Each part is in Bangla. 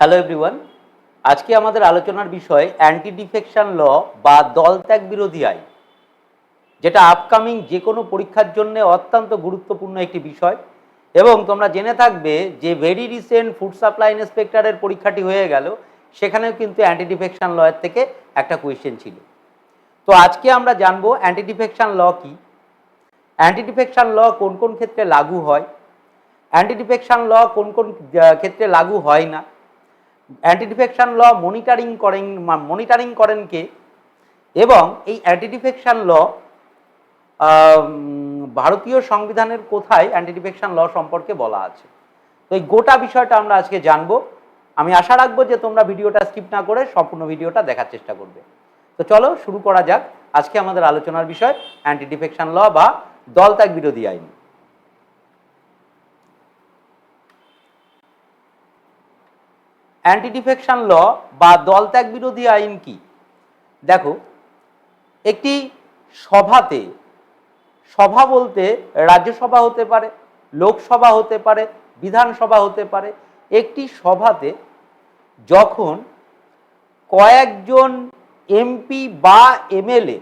হ্যালো এভরিওয়ান আজকে আমাদের আলোচনার বিষয় অ্যান্টি ডিফেকশন ল বা দলত্যাগ বিরোধী আইন, যেটা আপকামিং যে কোনো পরীক্ষার জন্য অত্যন্ত গুরুত্বপূর্ণ একটি বিষয়। এবং তোমরা জেনে থাকবে যে ভেরি রিসেন্ট ফুড সাপ্লাই ইন্সপেক্টরের পরীক্ষাটি হয়ে গেল, সেখানেও কিন্তু অ্যান্টি ডিফেকশন লয়ের থেকে একটা কোয়েশ্চেন ছিল। তো আজকে আমরা জানব অ্যান্টি ডিফেকশন ল কি? অ্যান্টি ডিফেকশন ল কোন কোন ক্ষেত্রে লাগু হয়? অ্যান্টি ডিফেকশন ল কোন কোন ক্ষেত্রে লাগু হয় না? অ্যান্টি ডিফেকশন ল মনিটারিং করেন মনিটারিং করেন কে? এবং এই অ্যান্টি ডিফেকশন ল ভারতীয় সংবিধানের কোথায় অ্যান্টি ডিফেকশন ল সম্পর্কে বলা আছে? তো এই গোটা বিষয়টা আমরা আজকে জানব। আমি আশা রাখব যে তোমরা ভিডিওটা স্কিপ না করে সম্পূর্ণ ভিডিওটা দেখার চেষ্টা করবে। তো চলো শুরু করা যাক। আজকে আমাদের আলোচনার বিষয় অ্যান্টি ডিফেকশন ল বা দলত্যাগ বিরোধী আইন। অ্যান্টি ডিফেকশন ল বা দলত্যাগ বিরোধী আইন কি? দেখো, একটি সভাতে সভা বলতে রাজ্যসভা হতে পারে, লোকসভা হতে পারে, বিধানসভা হতে পারে। একটি সভাতে যখন কয়েকজন এমপি বা এমএলএ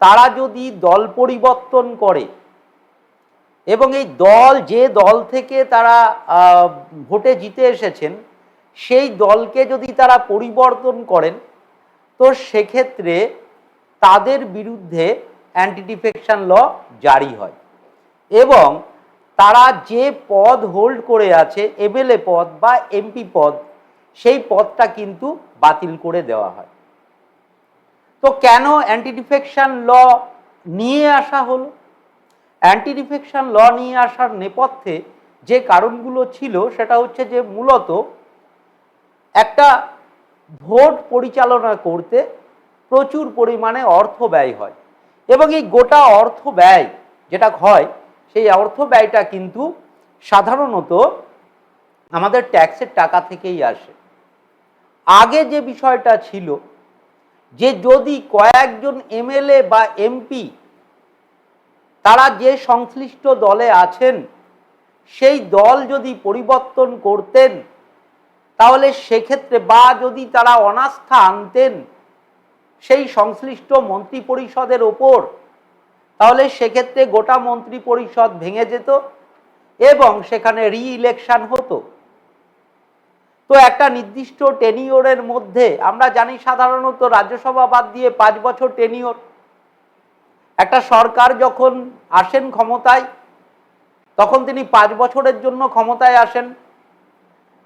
তারা যদি দল পরিবর্তন করে এবং এই দল যে দল থেকে তারা ভোটে জিতে এসেছেন সেই দলকে যদি তারা পরিবর্তন করেন, তো সেক্ষেত্রে তাদের বিরুদ্ধে অ্যান্টি ডিফেকশন ল জারি হয়। এবং তারা যে পদ হোল্ড করে আছে এমএলএ পদ বা এমপি পদ, সেই পদটা কিন্তু বাতিল করে দেওয়া হয়। তো কেন অ্যান্টি ডিফেকশন ল নিয়ে আসা হলো? অ্যান্টি ডিফেকশন ল নিয়ে আসার নেপথ্যে যে কারণগুলো ছিল, সেটা হচ্ছে যে মূলত একটা ভোট পরিচালনা করতে প্রচুর পরিমাণে অর্থ ব্যয় হয় এবং এই গোটা অর্থ ব্যয় যেটা হয়, সেই অর্থ ব্যয়টা কিন্তু সাধারণত আমাদের ট্যাক্সের টাকা থেকেই আসে। আগে যে বিষয়টা ছিল যে যদি কয়েকজন এমএলএ বা এমপি তারা যে সংশ্লিষ্ট দলে আছেন, সেই দল যদি পরিবর্তন করতেন তাহলে সেক্ষেত্রে বা যদি তারা অনাস্থা আনতেন সেই সংশ্লিষ্ট মন্ত্রী পরিষদের ওপর, তাহলে সেক্ষেত্রে গোটা মন্ত্রী পরিষদ ভেঙে যেত এবং সেখানে রি ইলেকশন হতো। তো একটা নির্দিষ্ট টেনিওরের মধ্যে, আমরা জানি সাধারণত রাজ্যসভা বাদ দিয়ে পাঁচ বছর টেনিওর একটা সরকার যখন আসেন ক্ষমতায়, তখন তিনি পাঁচ বছরের জন্য ক্ষমতায় আসেন।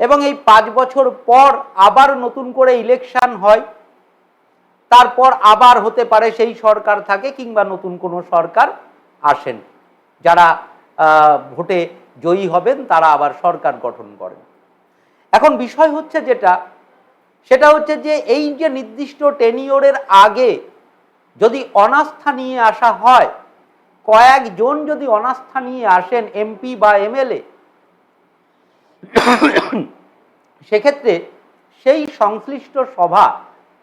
এবং এই পাঁচ বছর পর আবার নতুন করে ইলেকশন হয়। তারপর আবার হতে পারে সেই সরকার থাকে কিংবা নতুন কোনো সরকার আসেন। যারা ভোটে জয়ী হবেন তারা আবার সরকার গঠন করেন। এখন বিষয় হচ্ছে যেটা, সেটা হচ্ছে যে এই যে নির্দিষ্ট টেনিওরের আগে যদি অনাস্থা নিয়ে আসা হয়, কয়েকজন যদি অনাস্থা নিয়ে আসেন এমপি বা এমএলএ সেক্ষেত্রে সেই সংশ্লিষ্ট সভা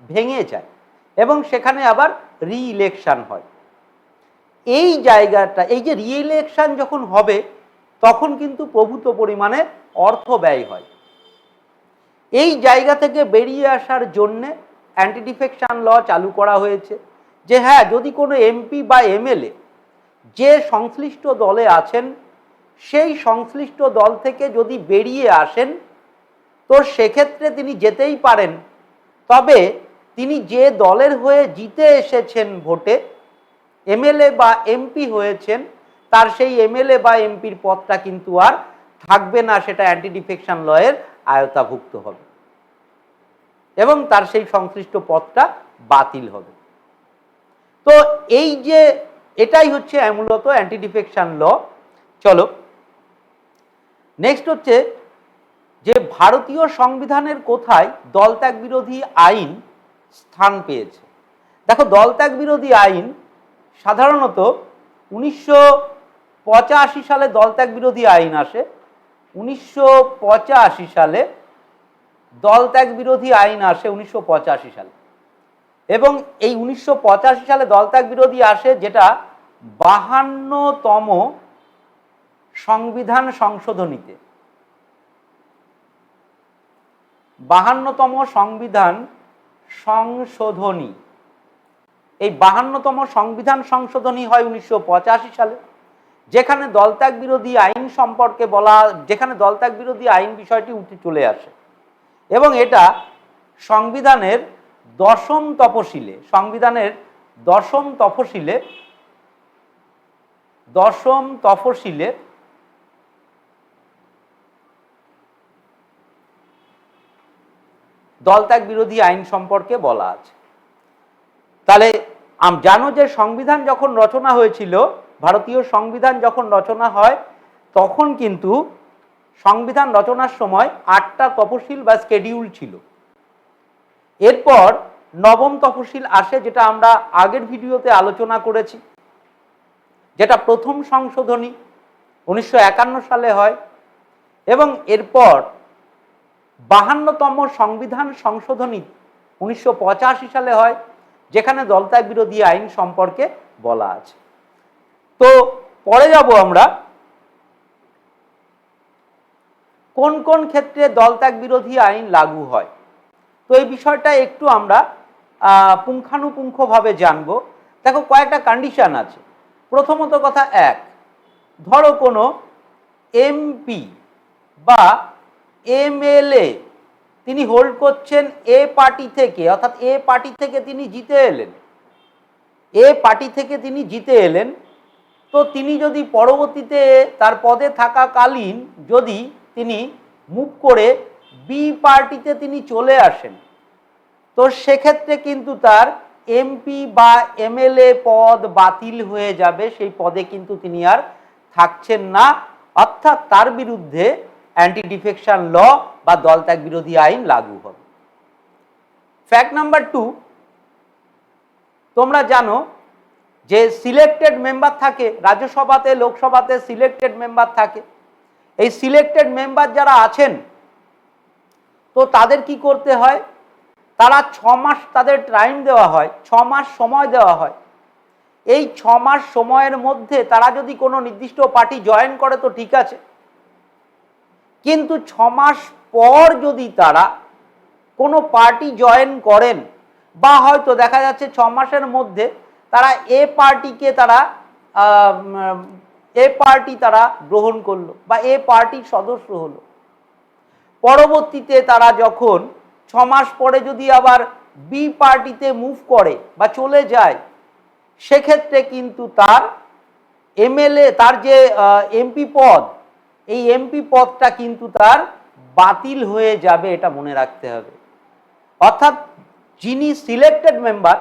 ভেঙে যায় এবং সেখানে আবার রি ইলেকশন হয়। এই জায়গাটা, এই যে রি ইলেকশন যখন হবে, তখন কিন্তু প্রভূত পরিমাণে অর্থ ব্যয় হয়। এই জায়গা থেকে বেরিয়ে আসার জন্যে অ্যান্টি ডিফেকশন ল চালু করা হয়েছে যে হ্যাঁ যদি কোনো এমপি বা এমএলএ যে সংশ্লিষ্ট দলে আছেন সেই সংশ্লিষ্ট দল থেকে যদি বেরিয়ে আসেন, তো সেক্ষেত্রে তিনি যেতেই পারেন। তবে তিনি যে দলের হয়ে জিতে এসেছেন ভোটে, এমএলএ বা এমপি হয়েছেন, তার সেই এমএলএ বা এমপির পদটা কিন্তু আর থাকবে না, সেটা অ্যান্টি ডিফেকশন লয়ের আয়তাভুক্ত হবে। এবং তার সেই সংশ্লিষ্ট পদটা বাতিল হবে। তো এই যে, এটাই হচ্ছে মূলত অ্যান্টি ডিফেকশন ল। চলো নেক্সট হচ্ছে যে ভারতীয় সংবিধানের কোথায় দলত্যাগ বিরোধী আইন স্থান পেয়েছে। দেখো, দলত্যাগ বিরোধী আইন সাধারণত উনিশশো পঁচাশি সালে দলত্যাগ বিরোধী আইন আসে, উনিশশো পঁচাশি সালে দলত্যাগ বিরোধী আইন আসে উনিশশো পঁচাশি সালে। এবং এই উনিশশো পঁচাশি সালে দলত্যাগ বিরোধী আসে যেটা বাহান্নতম সংবিধান সংশোধনীতে। বাহান্নতম সংবিধান সংশোধনী। এই বাহান্নতম সংবিধান সংশোধনী হয় উনিশশো পঁচাশি সালে, যেখানে দলত্যাগ বিরোধী আইন সম্পর্কে বলা, যেখানে দলত্যাগ বিরোধী আইন বিষয়টি উঠে চলে আসে। এবং এটা সংবিধানের দশম তপশিলে সংবিধানের দশম তফসিলে দশম তফসিলে দলত্যাগ বিরোধী আইন সম্পর্কে বলা আছে। তাহলে জানো যে সংবিধান যখন রচনা হয়েছিল, ভারতীয় সংবিধান যখন রচনা হয়, তখন কিন্তু সংবিধান রচনার সময় আটটা তফসিল বা স্কেডিউল ছিল। এরপর নবম তফসিল আসে যেটা আমরা আগের ভিডিওতে আলোচনা করেছি, যেটা প্রথম সংশোধনী উনিশশো একান্ন সালে হয় এবং এরপর বাহান্নতম সংবিধান সংশোধনী উনিশশো পঁচাশি সালে হয়, যেখানে দলত্যাগ বিরোধী আইন সম্পর্কে বলা আছে। তো পরে যাব আমরা। কোন কোন ক্ষেত্রে দলত্যাগ বিরোধী আইন লাগু হয়? তো এই বিষয়টা একটু আমরা পুঙ্খানুপুঙ্খভাবে জানব। দেখো, কয়েকটা কন্ডিশন আছে। প্রথমত কথা এক, ধরো কোনো এমপি বা এমএলএ। তিনি হোল্ড করছেন এ পার্টি থেকে, অর্থাৎ এ পার্টি থেকে তিনি জিতে এলেন। এ পার্টি থেকে তিনি জিতে এলেন। তো তিনি যদি পরবর্তীতে তার পদে থাকাকালীন যদি তিনি মুভ করে বি পার্টিতে তিনি চলে আসেন, তো সেক্ষেত্রে কিন্তু তার এমপি বা এমএলএ পদ বাতিল হয়ে যাবে। সেই পদে কিন্তু তিনি আর থাকছেন না। অর্থাৎ তার বিরুদ্ধে অ্যান্টি ডিফেকশন ল বা দলত্যাগ বিরোধী আইন লাগু হবে। ফ্যাক্ট নাম্বার টু তোমরা জানো যে সিলেক্টেড মেম্বার থাকে, রাজ্যসভাতে, লোকসভাতে সিলেক্টেড মেম্বার থাকে। এই সিলেক্টেড মেম্বার যারা আছেন, তো তাদের কি করতে হয়? তারা ছ মাস তাদের টাইম দেওয়া হয়, ছ মাস সময় দেওয়া হয়। এই ছ মাস সময়ের মধ্যে তারা যদি কোনো নির্দিষ্ট পার্টি জয়েন করে, তো ঠিক আছে। কিন্তু ছ মাস পর যদি তারা কোনো পার্টি জয়েন করেন, বা হয়তো দেখা যাচ্ছে ছ মাসের মধ্যে তারা এ পার্টিকে তারা এ পার্টি তারা গ্রহণ করল, বা এ পার্টির সদস্য হলো। পরবর্তীতে তারা যখন ছ মাস পরে যদি আবার বি পার্টিতে মুভ করে বা চলে যায়, সেক্ষেত্রে কিন্তু তার এমএলএ তার যে এমপি পদ এই এমপি পদটা কিন্তু তার বাতিল হয়ে যাবে, এটা মনে রাখতে হবে। অর্থাৎ যিনি সিলেক্টেড মেম্বার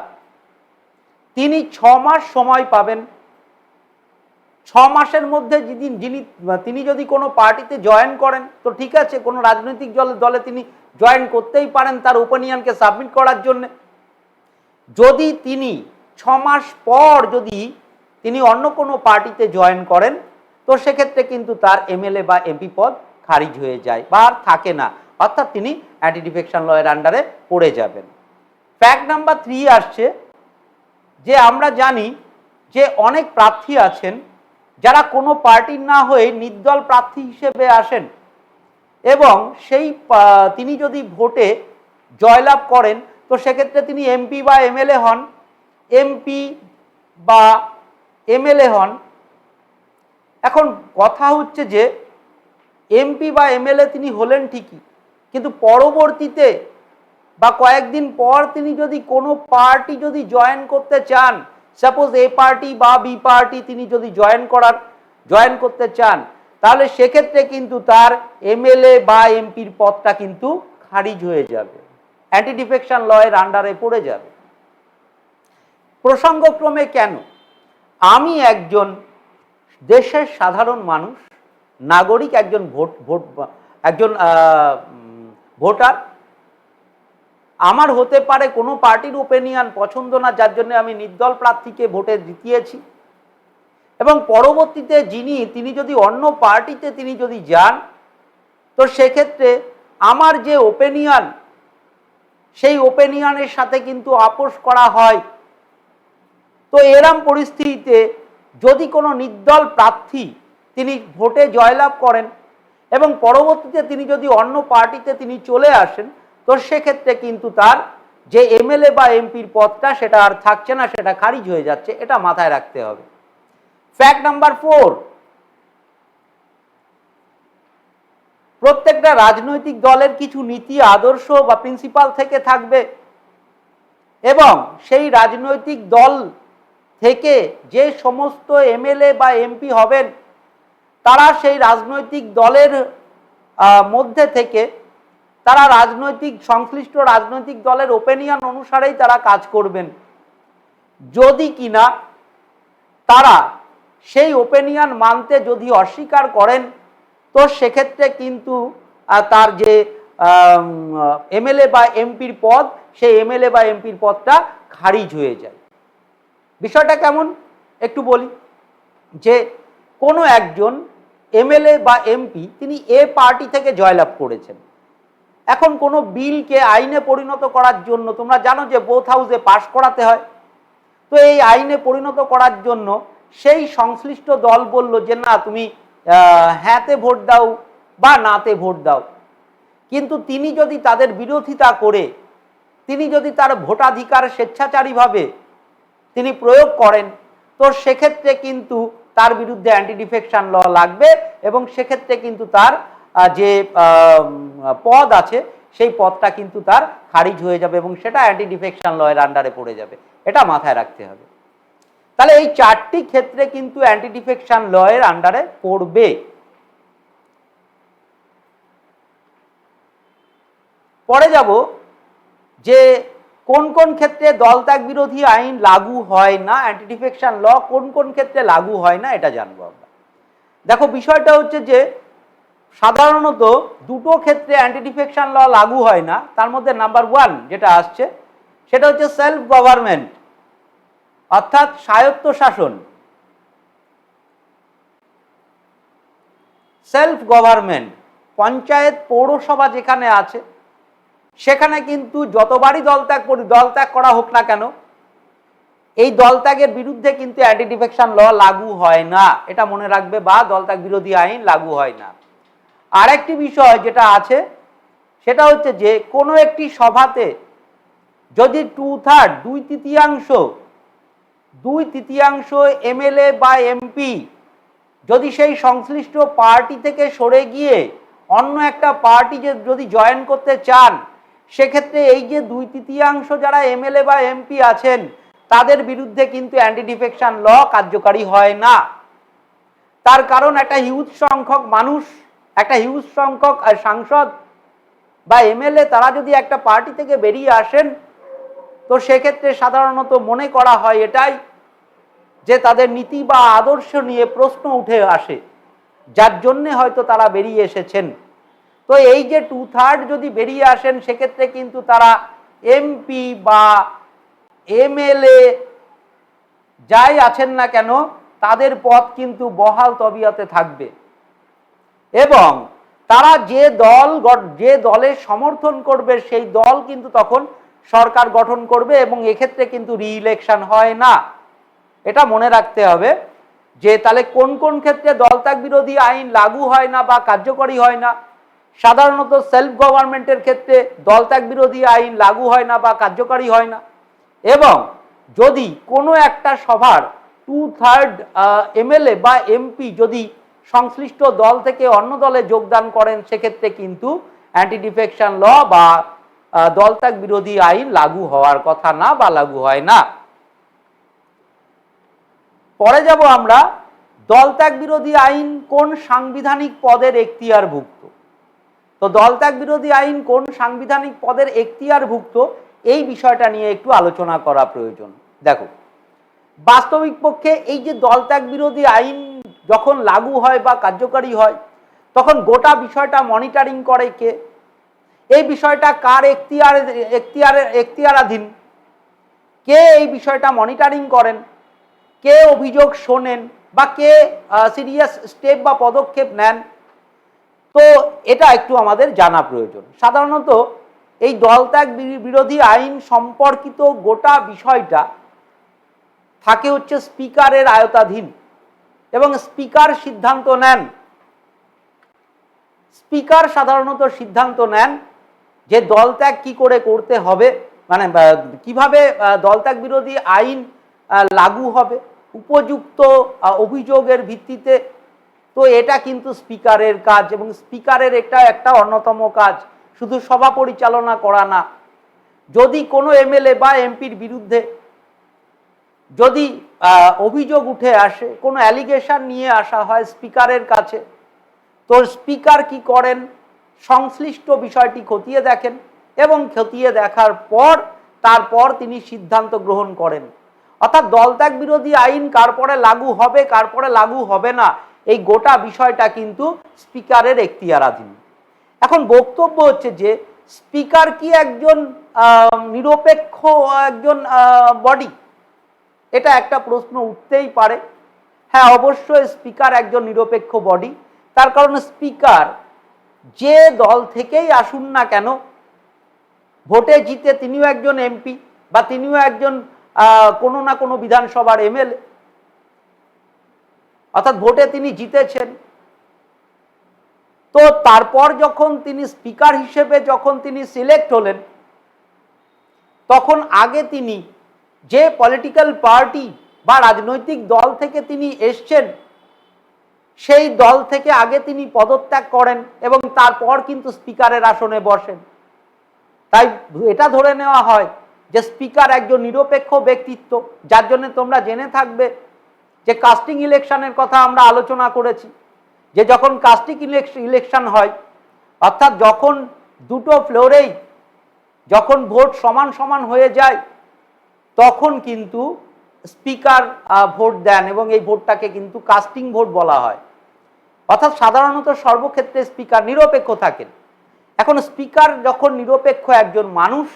তিনি ছ মাস সময় পাবেন। ছ মাসের মধ্যে যদি যিনি, তিনি যদি কোনো পার্টিতে জয়েন করেন, তো ঠিক আছে, কোনো রাজনৈতিক দলে দলে তিনি জয়েন করতেই পারেন তার ওপিনিয়নকে সাবমিট করার জন্য। যদি তিনি ছ মাস পর যদি তিনি অন্য কোনো পার্টিতে জয়েন করেন তো সেক্ষেত্রে কিন্তু তার এমএলএ বা এমপি পদ খারিজ হয়ে যায় বা আর থাকে না। অর্থাৎ তিনি অ্যান্টি ডিফেকশন লয়ের আন্ডারে পড়ে যাবেন। ফ্যাক্ট নাম্বার থ্রি আসছে যে আমরা জানি যে অনেক প্রার্থী আছেন যারা কোনো পার্টির না হয়ে নির্দল প্রার্থী হিসেবে আসেন এবং সেই তিনি যদি ভোটে জয়লাভ করেন, তো সেক্ষেত্রে তিনি এমপি বা এমএলএ হন। এমপি বা এমএলএ হন। এখন কথা হচ্ছে যে এমপি বা এমএলএ তিনি হলেন ঠিকই, কিন্তু পরবর্তীতে বা কয়েকদিন পর তিনি যদি কোনো পার্টি যদি জয়েন করতে চান সাপোজ এ পার্টি বা বি পার্টি তিনি যদি জয়েন করার, জয়েন করতে চান, তাহলে সেক্ষেত্রে কিন্তু তার এমএলএ বা এমপির পদটা কিন্তু খারিজ হয়ে যাবে অ্যান্টি ডিফেকশন লয়ের আন্ডারে পড়ে যাবে। প্রসঙ্গক্রমে কেন? আমি একজন দেশের সাধারণ মানুষ, নাগরিক একজন ভোট ভোট, একজন ভোটার। আমার হতে পারে কোনো পার্টির ওপিনিয়ন পছন্দ না, যার জন্য আমি নির্দল প্রার্থীকে ভোটে জিতিয়েছি। এবং পরবর্তীতে যিনি, তিনি যদি অন্য পার্টিতে তিনি যদি যান, তো সেক্ষেত্রে আমার যে ওপিনিয়ন সেই ওপিনিয়নের সাথে কিন্তু আপোষ করা হয়। তো এরম পরিস্থিতিতে যদি কোনো নির্দল প্রার্থী তিনি ভোটে জয়লাভ করেন এবং পরবর্তীতে তিনি যদি অন্য পার্টিতে তিনি চলে আসেন, তো সেক্ষেত্রে কিন্তু তার যে এমএলএ বা এমপির পদটা সেটা আর থাকছে না, সেটা খারিজ হয়ে যাচ্ছে। এটা মাথায় রাখতে হবে। ফ্যাক্ট নাম্বার ফোর প্রত্যেকটা রাজনৈতিক দলের কিছু নীতি, আদর্শ বা প্রিন্সিপাল থেকে থাকবে এবং সেই রাজনৈতিক দল থেকে যে সমস্ত এমএলএ বা এমপি হবেন, তারা সেই রাজনৈতিক দলের মধ্যে থেকে তারা রাজনৈতিক, সংশ্লিষ্ট রাজনৈতিক দলের ওপিনিয়ন অনুসারেই তারা কাজ করবেন। যদি কিনা তারা সেই ওপিনিয়ন মানতে যদি অস্বীকার করেন, তো সেক্ষেত্রে কিন্তু তার যে এমএলএ বা এমপির পদ, সেই এমএলএ বা এমপির পদটা খারিজ হয়ে যায়। বিষয়টা কেমন? একটু বলি। যে কোনো একজন এমএলএ বা এমপি, তিনি এ পার্টি থেকে জয়লাভ করেছেন। এখন কোনো বিলকে আইনে পরিণত করার জন্য, তোমরা জানো যে বোথ হাউসে পাশ করাতে হয়। তো এই আইনে পরিণত করার জন্য সেই সংশ্লিষ্ট দল বলল যে, না, তুমি হ্যাঁতে ভোট দাও বা নাতে ভোট দাও। কিন্তু তিনি যদি তাদের বিরোধিতা করে, তিনি যদি তার ভোটাধিকার স্বেচ্ছাচারীভাবে তিনি প্রয়োগ করেন। তো সেক্ষেত্রে কিন্তু তার বিরুদ্ধে অ্যান্টি ডিফেকশন ল লাগবে এবং সেক্ষেত্রে কিন্তু তার যে পদ আছে, সেই পদটা কিন্তু তার খারিজ হয়ে যাবে এবং সেটা অ্যান্টি ডিফেকশন লয়ের আন্ডারে পড়ে যাবে। এটা মাথায় রাখতে হবে। তাহলে এই চারটি ক্ষেত্রে কিন্তু অ্যান্টি ডিফেকশন লয়ের আন্ডারে পড়বে। পরে যাব যে কোন কোন ক্ষেত্রে দলত্যাগ বিরোধী আইন লাগু হয় না অ্যান্টি ডিফেকশন ল কোন কোন ক্ষেত্রে লাগু হয় না, এটা জানব আমরা। দেখো, বিষয়টা হচ্ছে যে সাধারণত দুটো ক্ষেত্রে অ্যান্টি ডিফেকশন ল লাগু হয় না, তার মধ্যে নাম্বার ওয়ান যেটা আসছে, সেটা হচ্ছে সেলফ গভর্নমেন্ট অর্থাৎ স্বায়ত্ত শাসন। সেলফ গভর্নমেন্ট পঞ্চায়েত, পৌরসভা যেখানে আছে সেখানে কিন্তু যতবারই দলত্যাগ করি দলত্যাগ করা হোক না কেন, এই দলত্যাগের বিরুদ্ধে কিন্তু অ্যান্টি ডিফেকশন ল লাগু হয় না। এটা মনে রাখবে, বা দলত্যাগ বিরোধী আইন লাগু হয় না। আরেকটি বিষয় যেটা আছে, সেটা হচ্ছে যে, কোনো একটি সভাতে যদি টু থার্ড দুই তৃতীয়াংশ দুই তৃতীয়াংশ এমএলএ বা এমপি যদি সেই সংশ্লিষ্ট পার্টি থেকে সরে গিয়ে অন্য একটা পার্টি যদি জয়েন করতে চান সেক্ষেত্রে এই যে দুই তৃতীয়াংশ যারা এমএলএ বা এমপি আছেন, তাদের বিরুদ্ধে কিন্তু অ্যান্টি ডিফেকশন ল কার্যকারী হয় না। তার কারণ একটা হিউজ সংখ্যক মানুষ, একটা হিউজ সংখ্যক সাংসদ বা এমএলএ, তারা যদি একটা পার্টি থেকে বেরিয়ে আসেন, তো সেক্ষেত্রে সাধারণত মনে করা হয় এটাই যে তাদের নীতি বা আদর্শ নিয়ে প্রশ্ন উঠে আসে, যার জন্যে হয়তো তারা বেরিয়ে এসেছেন। তো এই যে টু থার্ড যদি বেরিয়ে আসেন, সেক্ষেত্রে কিন্তু তারা এমপি বা এমএলএ যাই আছেন না কেন, তাদের পথ কিন্তু বহাল তবিয়তে থাকবে। এবং তারা যে দল যে দলের সমর্থন করবে, সেই দল কিন্তু তখন সরকার গঠন করবে এবং এক্ষেত্রে কিন্তু রিইলেকশন হয় না। এটা মনে রাখতে হবে যে তাহলে কোন কোন ক্ষেত্রে দলত্যাগ বিরোধী আইন লাগু হয় না বা কার্যকরী হয় না সাধারণত সেলফ গভর্নমেন্টের ক্ষেত্রে দলত্যাগ বিরোধী আইন লাগু হয় না বা কার্যকারী হয় না। এবং যদি কোনো একটা সভার টু থার্ড এমএলএ বা এমপি যদি সংশ্লিষ্ট দল থেকে অন্য দলে যোগদান করেন, সেক্ষেত্রে কিন্তু অ্যান্টি ডিফেকশন ল বা দলত্যাগ বিরোধী আইন লাগু হওয়ার কথা না বা লাগু হয় না। পরে যাব আমরা দলত্যাগ বিরোধী আইন কোন সাংবিধানিক পদের এখতিয়ারভুক্ত? তো দলত্যাগ বিরোধী আইন কোন সাংবিধানিক পদের এখতিয়ারভুক্ত, এই বিষয়টা নিয়ে একটু আলোচনা করা প্রয়োজন। দেখো, বাস্তবিক পক্ষে এই যে দলত্যাগ বিরোধী আইন যখন লাগু হয় বা কার্যকারী হয়, তখন গোটা বিষয়টা মনিটরিং করে কে? এই বিষয়টা কার এখতিয়ার এখতিয়ারের এখতিয়ারাধীন? কে এই বিষয়টা মনিটরিং করেন? কে অভিযোগ শোনেন বা কে সিরিয়াস স্টেপ বা পদক্ষেপ নেন? তো এটা একটু আমাদের জানা প্রয়োজন। সাধারণত এই দলত্যাগ বিরোধী আইন সম্পর্কিত গোটা বিষয়টা থাকে হচ্ছে স্পিকারের আয়তাধীন এবং স্পিকার সিদ্ধান্ত নেন। স্পিকার সাধারণত সিদ্ধান্ত নেন যে দল ত্যাগ কি করে করতে হবে মানে কীভাবে আহ, দল ত্যাগ বিরোধী আইন লাগু হবে। উপযুক্ত অভিযোগের ভিত্তিতে তো এটা কিন্তু স্পিকারের কাজ এবং স্পিকারের এটা একটা অন্যতম কাজ। শুধু সভা পরিচালনা করা না। যদি কোনো এমএলএ বা এমপির বিরুদ্ধে যদি অভিযোগ উঠে আসে, কোনো অ্যালিগেশন নিয়ে আসা হয় স্পিকারের কাছে, তো স্পিকার কি করেন? সংশ্লিষ্ট বিষয়টি খতিয়ে দেখেন এবং খতিয়ে দেখার পর, তারপর তিনি সিদ্ধান্ত গ্রহণ করেন। অর্থাৎ দলত্যাগ বিরোধী আইন কার পরে লাগু হবে, কার পরে লাগু হবে না, এই গোটা বিষয়টা কিন্তু স্পিকারের এখতিয়ারাধীন। এখন বক্তব্য হচ্ছে যে, স্পিকার কি একজন নিরপেক্ষ, একজন বডি এটা একটা প্রশ্ন উঠতেই পারে। হ্যাঁ অবশ্যই স্পিকার একজন নিরপেক্ষ বডি তার কারণ স্পিকার যে দল থেকেই আসুন না কেন, ভোটে জিতে তিনিও একজন এমপি বা তিনিও একজন কোনো না কোনো বিধানসভার এমএলএ। অর্থাৎ ভোটে তিনি জিতেছেন। তো তারপর যখন তিনি স্পিকার হিসেবে যখন তিনি সিলেক্ট হলেন, তখন আগে তিনি যে পলিটিক্যাল পার্টি বা রাজনৈতিক দল থেকে তিনি এসছেন, সেই দল থেকে আগে তিনি পদত্যাগ করেন এবং তারপর কিন্তু স্পিকারের আসনে বসেন। তাই এটা ধরে নেওয়া হয় যে স্পিকার একজন নিরপেক্ষ ব্যক্তিত্ব, যার জন্য তোমরা জেনে থাকবে যে কাস্টিং ইলেকশনের কথা আমরা আলোচনা করেছি। যে যখন কাস্টিং ইলেকশন হয়, অর্থাৎ যখন দুটো ফ্লোরেই যখন ভোট সমান সমান হয়ে যায়, তখন কিন্তু স্পিকার ভোট দেন এবং এই ভোটটাকে কিন্তু কাস্টিং ভোট বলা হয়। অর্থাৎ সাধারণত সর্বক্ষেত্রে স্পিকার নিরপেক্ষ থাকেন। এখন স্পিকার যখন নিরপেক্ষ একজন মানুষ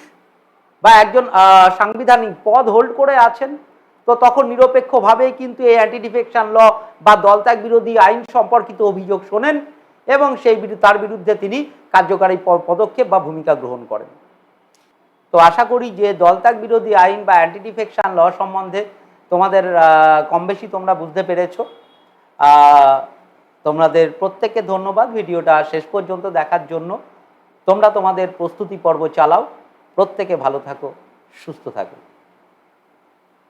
বা একজন সাংবিধানিক পদ হোল্ড করে আছেন, তো তখন নিরপেক্ষভাবেই কিন্তু এই অ্যান্টি ডিফেকশন ল বা দলত্যাগ বিরোধী আইন সম্পর্কিত অভিযোগ শোনেন এবং সেই তার বিরুদ্ধে তিনি কার্যকারী পদক্ষেপ বা ভূমিকা গ্রহণ করেন। তো আশা করি যে দলত্যাগ বিরোধী আইন বা অ্যান্টি ডিফেকশন ল সম্বন্ধে তোমাদের কম বেশি তোমরা বুঝতে পেরেছ। তোমাদের প্রত্যেককে ধন্যবাদ। ভিডিওটা শেষ পর্যন্ত দেখার জন্য। তোমরা তোমাদের প্রস্তুতি পর্ব চালাও। প্রত্যেকে ভালো থাকো সুস্থ থাকো।